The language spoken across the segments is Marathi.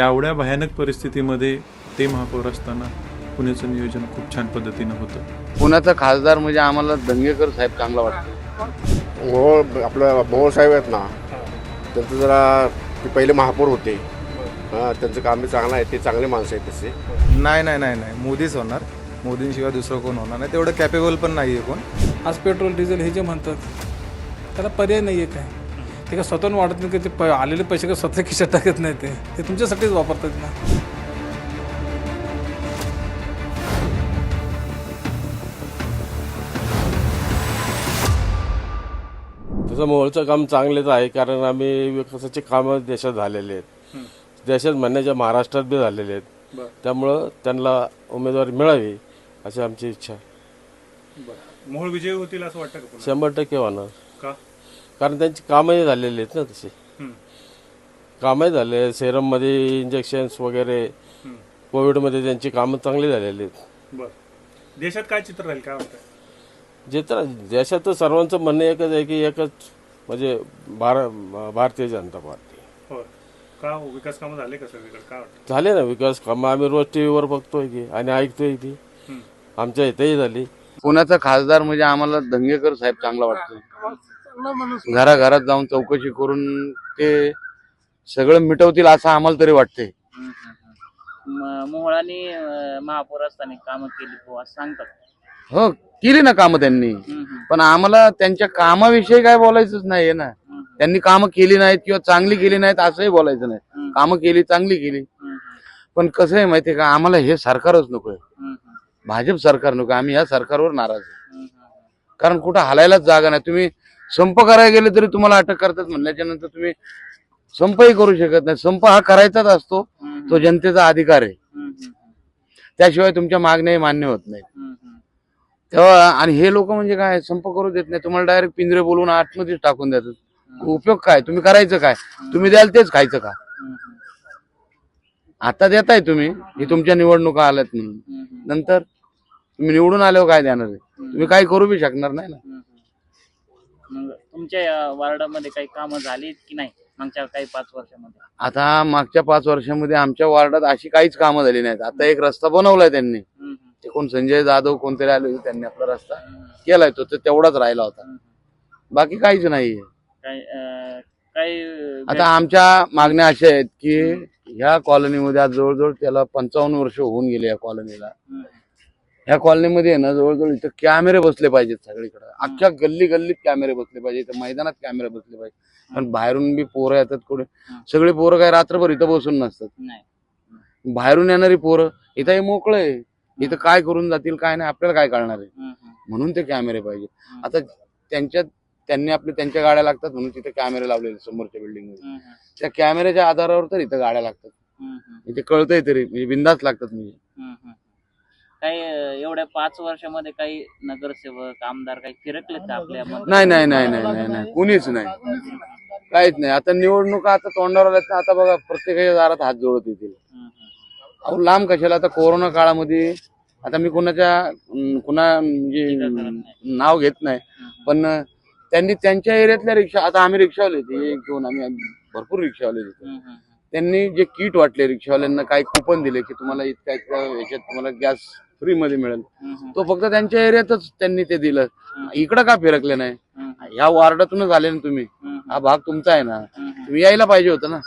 त्यावढ्या भयानक परिस्थितीमध्ये ते महापौर असताना पुण्याचं नियोजन खूप छान पद्धतीनं होतं. पुण्याचा खासदार म्हणजे आम्हाला दंगेकर साहेब चांगला वाटतो. मोहोळ आपलं मोहोळ साहेब आहेत ना त्यांचं जरा ते पहिले महापौर होते. हां त्यांचं काम चांगलं आहे ते चांगले माणसं आहेत तसे. नाही नाही नाही नाही. मोदीच होणार. मोदींशिवाय दुसरं कोण होणार नाही. तेवढं कॅपेबल पण नाही आहे कोण. आज पेट्रोल डिझेल हे जे म्हणतात त्याला पर्याय नाही आहे काय? ते काय स्वतःहून वाटत नाही की? ते प आलेले पैसे काय स्वतः खिशात टाकत नाही ते? ते तुमच्यासाठीच वापरतात ना. तसं मोहोळचं काम चांगलेच आहे कारण आम्ही विकासाचे कामं देशात झालेले आहेत. देशात म्हणण्याच्या महाराष्ट्रात बी झालेले आहेत. त्यामुळं त्यांना उमेदवारी मिळावी अशी आमची इच्छा. मोहोळ विजय होतील असं वाटतं का शंभर टक्के होणार. का कारण त्यांची कामंही झालेली आहेत ना तशी. कामही झाले सेरममध्ये इंजेक्शन्स वगैरे कोविडमध्ये त्यांची कामं चांगली झालेली आहेत. बरं. देशात काय चित्र राहील काय वाटतं जे तर देशात तर सर्वांचं म्हणणं एकच आहे की एकच म्हणजे भार भारतीय जनता पार्टी. हो का विकास कामं झाले का सगळीकडे? काय वाटतं झाले ना विकास कामं. आम्ही रोज टी व्हीवर बघतोय की आणि ऐकतोय की. आमच्या इथेही झाली. पुण्याचा खासदार म्हणजे आम्हाला दंगेकर साहेब चांगला वाटतो घराघरात जाऊन चौकशी करून ते सगळं मिटवतील असं आम्हाला तरी वाटते मोहळाने महापौर असताना कामं केली असं सांगतात. हो केली ना कामं त्यांनी. हम्म, पण आम्हाला त्यांच्या कामाविषयी काय बोलायचंच नाहीये ना. हम्म, त्यांनी कामं केली नाहीत किंवा चांगली केली नाहीत असंही बोलायचं नाही. हम्म, कामं केली चांगली केली. हम्म, पण कसं आहे माहितीये का आम्हाला हे सरकारच नकोय. हम्म, हम्म, भाजप सरकार नको आम्ही या सरकारवर नाराज आहे. हम्म, कारण कुठं हलायलाच जागा नाही. तुम्ही संप करायला गेले तरी तुम्हाला अटक करतात म्हणल्याच्या नंतर तुम्ही संपही करू शकत नाही. संप हा करायचाच असतो. तो जनतेचा अधिकार आहे. त्याशिवाय तुमच्या मागण्याही मान्य होत नाही. तेव्हा आणि हे लोक म्हणजे काय? संप करू देत नाही. तुम्हाला डायरेक्ट पिंजरे बोलवून आतमध्येच टाकून देतात. उपयोग काय? तुम्ही करायचं काय? तुम्ही द्याल तेच खायचं का? आता देताय तुम्ही. हे तुमच्या निवडणुका आल्यात म्हणून. नंतर तुम्ही निवडून आल्यावर काय देणार आहे? तुम्ही काही करू बी शकणार नाही ना. मग तुमच्या या वार्डामध्ये काही कामं झालीत की नाही मागच्या काही पाच वर्षामध्ये? आता मागच्या पाच वर्षामध्ये आमच्या वार्डात अशी काहीच कामं झाली नाहीत. आता एक रस्ता बनवलाय त्यांनी. हम्म, हम्म, ते कोण संजय जाधव कोणतरी आले होते त्यांनी आपला रस्ता केलाय तो तर तेवढाच राहिला होता. बाकी काहीच अं, काही आता आमच्या मागण्या अशा आहेत की ह्या कॉलनीमध्ये आज जवळजवळ त्याला पंचावन्न वर्ष होऊन गेले या कॉलनीला. हम्म, ह्या कॉलनीमध्ये आहे ना जवळजवळ इथं कॅमेरे बसले पाहिजेत सगळीकडे. अख्ख्या गल्ली गल्लीत कॅमेरे बसले पाहिजे इथं मैदानात कॅमेरे बसले पाहिजे पण बाहेरून बी पोरं येतात कुठे? सगळी पोरं काय रात्रभर इथं बसून नसतात. बाहेरून येणारी पोरं इथं हे मोकळं आहे. इथं काय करून जातील काय नाही आपल्याला काय कळणार आहे? म्हणून ते कॅमेरे पाहिजे. आता त्यांच्या त्यांनी आपल्या त्यांच्या गाड्या लागतात म्हणून तिथे कॅमेरे लावलेले समोरच्या बिल्डिंगमध्ये. त्या कॅमेऱ्याच्या आधारावर तर इथं गाड्या लागतात. इथे कळतंय तरी म्हणजे बिंदास लागतात म्हणजे. काही एवढ्या पाच वर्षामध्ये काही नगरसेवक आमदार काही फिरकले का आपल्या नाही. नाही नाही नाही नाही नाही कुणीच नाही. काहीच नाही. आता निवडणुका आता तोंडावर आल्यात ना आता बघा प्रत्येकाच्या दारात हात जोडत येतील. अहो लांब कशाला? आता कोरोना काळामध्ये आता मी कुणाच्या कुणा म्हणजे नाव घेत नाही. पण त्यांनी त्यांच्या एरियातल्या रिक्षा आता आम्ही रिक्षावाले ते एक दोन आम्ही भरपूर रिक्षावाले हम्म, त्यांनी जे किट वाटले रिक्षावाल्यांना काही कुपन दिले की तुम्हाला इतक्या इतक्या याच्यात तुम्हाला गॅस फ्री मध्ये मिळेल तो फक्त त्यांच्या एरियातच त्यांनी ते दिलं. इकडं का फिरकले नाही? ह्या वार्डातूनच आले ना तुम्ही. हा भाग तुमचा आहे ना. तुम्ही यायला पाहिजे होतं ना.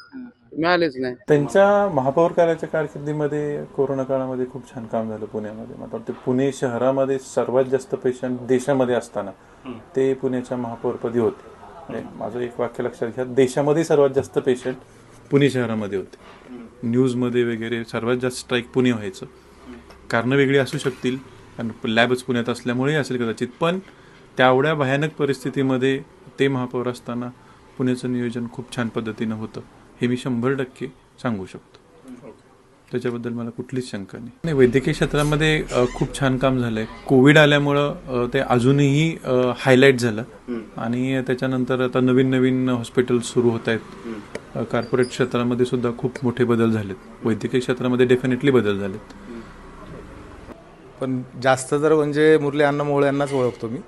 तुम्ही आलेच नाही. त्यांच्या महापौर कार्याच्या कारकिर्दीमध्ये कोरोना काळामध्ये खूप छान काम झालं पुण्यामध्ये. मला वाटतं पुणे शहरामध्ये सर्वात जास्त पेशंट देशामध्ये असताना ते पुण्याच्या महापौरपदी होते. म्हणजे माझं एक वाक्य लक्षात घ्या देशामध्ये सर्वात जास्त पेशंट पुणे शहरामध्ये होते. न्यूजमध्ये वगैरे सर्वात जास्त स्ट्राईक पुणे व्हायचं. कारणं वेगळी असू शकतील. कारण लॅबच पुण्यात असल्यामुळे असेल कदाचित. पण तेवढ्या भयानक परिस्थितीमध्ये ते महापौर असताना पुण्याचं नियोजन खूप छान पद्धतीनं होतं. हे मी शंभर टक्के सांगू शकतो. त्याच्याबद्दल मला कुठलीच शंका नाही. नाही वैद्यकीय क्षेत्रामध्ये खूप छान काम झालंय. कोविड आल्यामुळं ते अजूनही हायलाईट झालं. आणि त्याच्यानंतर आता नवीन नवीन हॉस्पिटल सुरू होत आहेत. कॉर्पोरेट क्षेत्रामध्ये सुद्धा खूप मोठे बदल झालेत. वैद्यकीय क्षेत्रामध्ये डेफिनेटली बदल झालेत. पण जास्त तर म्हणजे मुरली अण्णा मोहोळ यांनाच ओळखतो मी.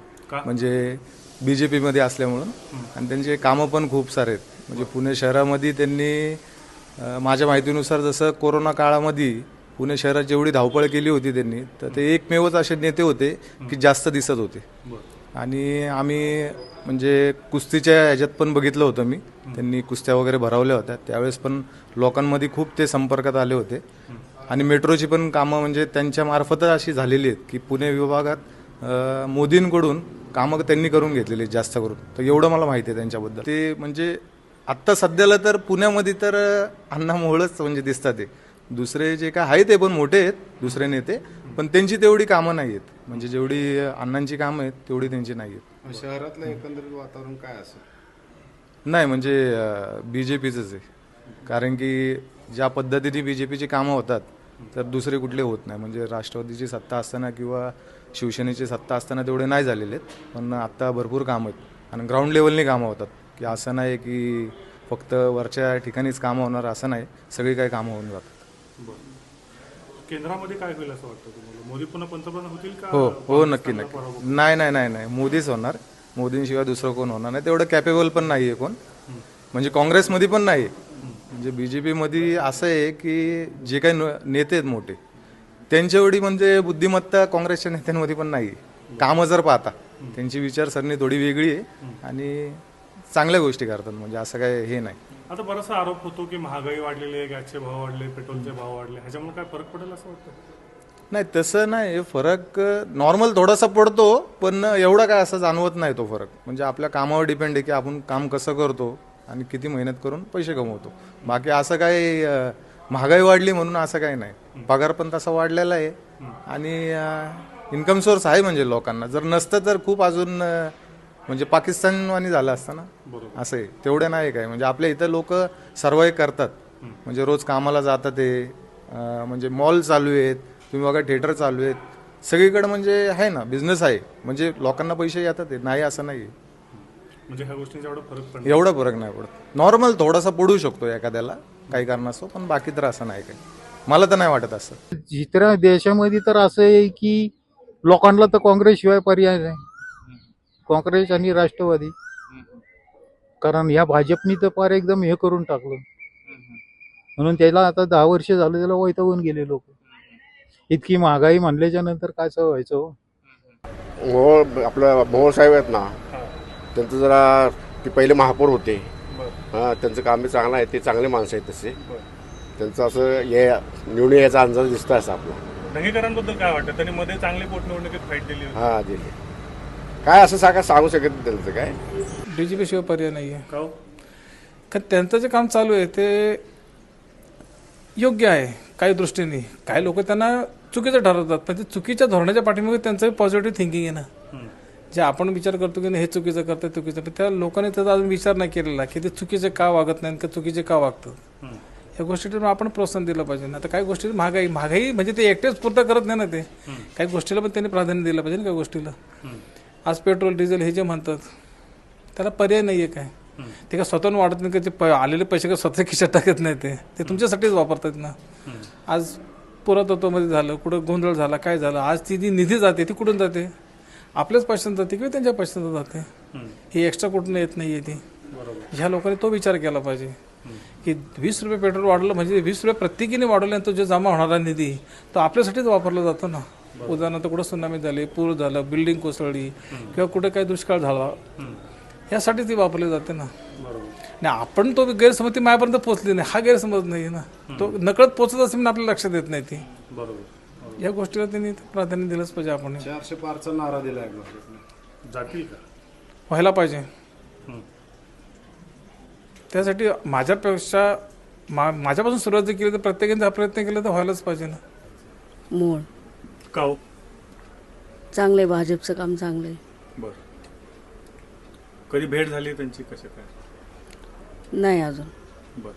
म्हणजे बीजेपी मध्ये असल्यामुळं आणि त्यांचे कामं पण खूप सारे आहेत. म्हणजे पुणे शहरामध्ये त्यांनी अ, माझ्या माहितीनुसार जसं कोरोना काळामध्ये पुणे शहरात जेवढी धावपळ केली होती त्यांनी तर ते एकमेवच असे नेते होते की जास्त दिसत होते. आणि आम्ही म्हणजे कुस्तीच्या ह्याच्यात पण बघितलं होतं मी. त्यांनी कुस्त्या वगैरे भरवल्या होत्या. त्यावेळेस पण लोकांमध्ये खूप ते संपर्कात आले होते. आणि मेट्रोची पण कामं म्हणजे त्यांच्या मार्फतच अशी झालेली आहेत की पुणे विभागात मोदींकडून कामं त्यांनी करून घेतलेली आहेत जास्त करून. तर एवढं मला माहिती आहे त्यांच्याबद्दल. ते म्हणजे आत्ता सध्याला तर पुण्यामध्ये तर अण्णा मोहळच म्हणजे दिसतात ते. दुसरे जे काय आहे ते पण मोठे आहेत दुसरे नेते पण त्यांची तेवढी कामं नाही आहेत. म्हणजे जेवढी अण्णांची कामं आहेत तेवढी त्यांची नाही आहेत. शहरातलं एकंदरीत वातावरण काय असं? नाही म्हणजे बी जे पीचंच आहे. कारण की ज्या पद्धतीने बी जे पीची कामं होतात तर दुसरे कुठले होत नाही. म्हणजे राष्ट्रवादीची सत्ता असताना किंवा शिवसेनेची सत्ता असताना तेवढे नाही झालेले आहेत. पण आत्ता भरपूर कामं आहेत. आणि ग्राउंड लेवलनी कामं होतात. की असं नाही की फक्त वरच्या ठिकाणीच कामं होणार असं नाही. सगळी काही कामं होऊन जातात. केंद्रामध्ये काय होईल असं वाटतं तुम्हाला? मोदी पुन्हा पंतप्रधान होतील का? हो हो नक्की नक्की. नाही नाही नाही नाही. मोदीच होणार. मोदींशिवाय दुसरं कोण होणार नाही. तेवढं कॅपेबल पण नाही आहे कोण म्हणजे काँग्रेसमध्ये पण नाही म्हणजे बी जे पीमध्ये असं आहे की जे काही नेते आहेत मोठे त्यांच्या एवढी म्हणजे बुद्धिमत्ता काँग्रेसच्या नेत्यांमध्ये पण नाही आहे कामं जर पाहता त्यांची विचारसरणी थोडी वेगळी आहे आणि चांगल्या गोष्टी करतात म्हणजे असं काय हे नाही. आता बराचसा आरोप होतो की महागाई वाढलेली आहे गॅसचे भाव वाढले पेट्रोलचे भाव वाढले ह्याच्यामुळे काय फरक पडेल असं वाटतं? नाही तसं नाही फरक नॉर्मल थोडासा पडतो पण एवढा काय असं जाणवत नाही तो फरक. म्हणजे आपल्या कामावर डिपेंड आहे की आपण काम कसं करतो आणि किती मेहनत करून पैसे कमवतो. बाकी असं काही महागाई वाढली म्हणून असं काही नाही. पगार पण तसा वाढलेला आहे. आणि इन्कम सोर्स आहे म्हणजे लोकांना. जर नसतं तर खूप अजून म्हणजे पाकिस्तानवानी झालं असतं ना. असं आहे. तेवढं नाही काय म्हणजे आपल्या इथं लोक सर्वाईव्ह करतात. म्हणजे रोज कामाला जातात ते अं, म्हणजे मॉल चालू आहेत. तुम्ही बघा थिएटर चालू आहेत. सगळीकडे म्हणजे आहे ना बिझनेस आहे. म्हणजे लोकांना पैसे येतात नाही असं नाही म्हणजे ह्या गोष्टींचा एवढा फरक पडणार एवढा फरक नाही पडत. नॉर्मल थोडासा पडू शकतो एखाद्याला काही कारणास्तव पण बाकी तर असं नाही काही. मला तर नाही वाटत असं. इतर देशामध्ये तर असं आहे की लोकांना तर काँग्रेसशिवाय पर्याय नाही. काँग्रेस आणि राष्ट्रवादी. कारण ह्या भाजपनी तर फार एकदम हे करून टाकलं. म्हणून त्याला आता दहा वर्ष झालं त्याला वैतागून गेले लोक. इतकी महागाई म्हणल्याच्या नंतर काय व्हायचं हो? मोहोळ आपलं मोहोळ साहेब आहेत ना त्यांचं जरा ते पहिले महापौर होते. हां त्यांचं काम चांगलं आहे ते चांगले माणसं आहेत तसे. त्यांचं असं हे निवडून यायचा अंदाज दिसतो असं आपला. दंगेकरांबद्दल काय वाटतं? त्यांनी मध्ये चांगली पोटनिवडणुकीत फाईट दिली होती. हां दिले. काय असं सांगा सांगू शकत नाही त्यांचं काय? डी जी शिवाय पर्याय नाही आहे का हो? का त्यांचं जे काम चालू आहे ते योग्य आहे काही दृष्टीने. काही लोक त्यांना चुकीचं ठरवतात पण ते चुकीच्या धोरणाच्या पाठीमागे त्यांचं पॉझिटिव्ह थिंकिंग आहे ना. जे आपण विचार करतो की नाही हे चुकीचं करतं चुकीचं पण त्या लोकांनी त्याचा अजून विचार नाही केलेला की ते चुकीचे का वागत नाही का चुकीचे का वागतात. या गोष्टीला आपण प्रोत्साहन दिलं पाहिजे. ना आता काही गोष्टी महागाई महागाई म्हणजे ते एकटेच पुरतं करत नाही ना ते. काही गोष्टीला पण त्यांनी प्राधान्य दिलं पाहिजे ना काही गोष्टीला. आज पेट्रोल डिझेल हे जे म्हणतात त्याला पर्याय नाही आहे काय ते काय स्वतःहून वाढत नाही का? ते प- आलेले पैसे काय स्वतः खिशात टाकत नाही ते? ते तुमच्यासाठीच वापरतात ना. आज पुरातत्वामध्ये झालं कुठं गोंधळ झाला काय झालं आज ती जी निधी जाते ती कुठून जाते? आपल्याच पैशांत जाते किंवा त्यांच्या पैशांत जाते. ही एक्स्ट्रा कुठून येत नाही आहे ती ह्या लोकांनी तो विचार केला पाहिजे. की वीस रुपये पेट्रोल वाढलं म्हणजे वीस रुपये प्रत्येकीने वाढवल्यानंतर जो जमा होणारा निधी तो आपल्यासाठीच वापरला जातो ना. उदाहरणार्थ कुठं सुनामी झाली पूर झालं बिल्डिंग कोसळली किंवा कुठे काही दुष्काळ झाला यासाठी ती वापरली जाते ना. नाही आपण तो गैरसमज ती माझ्यापर्यंत पोहोचली नाही हा गैरसमज नाही ना. तो नकळत पोहोचत असेल म्हणून आपल्याला लक्षात येत नाही ती. बरोबर. या गोष्टीला त्यांनी प्राधान्य दिलंच पाहिजे आपण. चारशे पारचा नारा दिलाय जातील का? व्हायला पाहिजे. त्यासाठी माझ्यापेक्षा मा माझ्यापासून सुरुवात जर केली तर प्रत्येकाने हा प्रयत्न केला तर व्हायलाच पाहिजे ना. मोळ का हो? चांगलं आहे भाजपचं काम चांगलं आहे बरं. कधी भेट झाली त्यांची कसं काय? नाही अजून. बरं.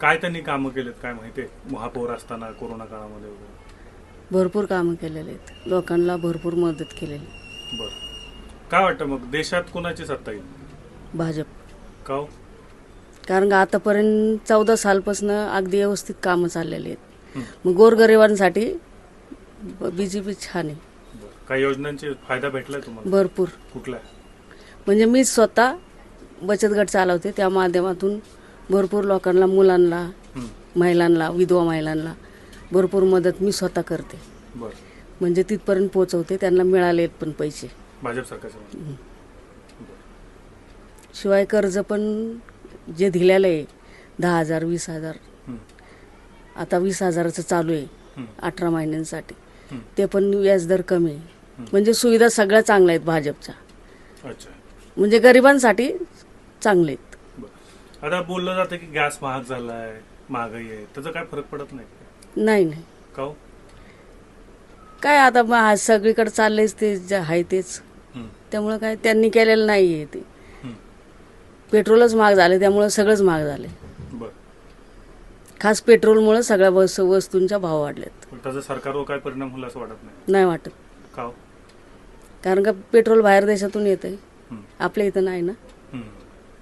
काय त्यांनी कामं केलेत काय माहिती आहे? महापौर असताना कोरोना काळामध्ये वगैरे. भरपूर कामं केलेले आहेत. लोकांना भरपूर मदत केलेली बरं. काय वाटतं मग? देशात कोणाची सत्ता येईल? भाजप. का हो? कारण का आतापर्यंत चौदा सालपासून अगदी व्यवस्थित कामं चाललेली आहेत. मग गोरगरिबांसाठी बी जे पी छान आहे. बरं. काही योजनांचे फायदा भेटलाय तुम्हाला? भरपूर. कुठला? म्हणजे मी स्वतः बचत गट चालवते. त्या माध्यमातून भरपूर लोकांना मुलांना महिलांना विधवा महिलांना भरपूर मदत मी स्वतः करते. बर. म्हणजे तिथपर्यंत पोहोचवते त्यांना मिळाले पण पैसे. भाजप सरकारच्या शिवाय कर्ज पण जे दिलेलं आहे दहा हजार वीस हजार. आता वीस हजाराचं चालू आहे अठरा महिन्यांसाठी. ते पण व्याजदर कमी आहे. म्हणजे सुविधा सगळ्या चांगल्या आहेत भाजपच्या. अच्छा. म्हणजे गरिबांसाठी चांगले आहेत. बर. आता बोललं जातं की गॅस महाग झालाय महागाई आहे. त्याचा काय फरक पडत नाही? नाही नाही. का हो? काय आता मग आज सगळीकडे चाललंयच ते जे आहे तेच. त्यामुळं काय त्यांनी केलेलं नाही आहे ते पेट्रोलच महाग झाले त्यामुळं सगळंच महाग झाले. बर. खास पेट्रोलमुळे सगळ्या वस वस्तूंच्या भाव वाढलेत. पण त्याचा सरकारवर काय परिणाम होईल असं वाटत नाही? नाही वाटत. का हो? कारण का पेट्रोल बाहेर देशातून येत आहे आपल्या इथं नाही ना.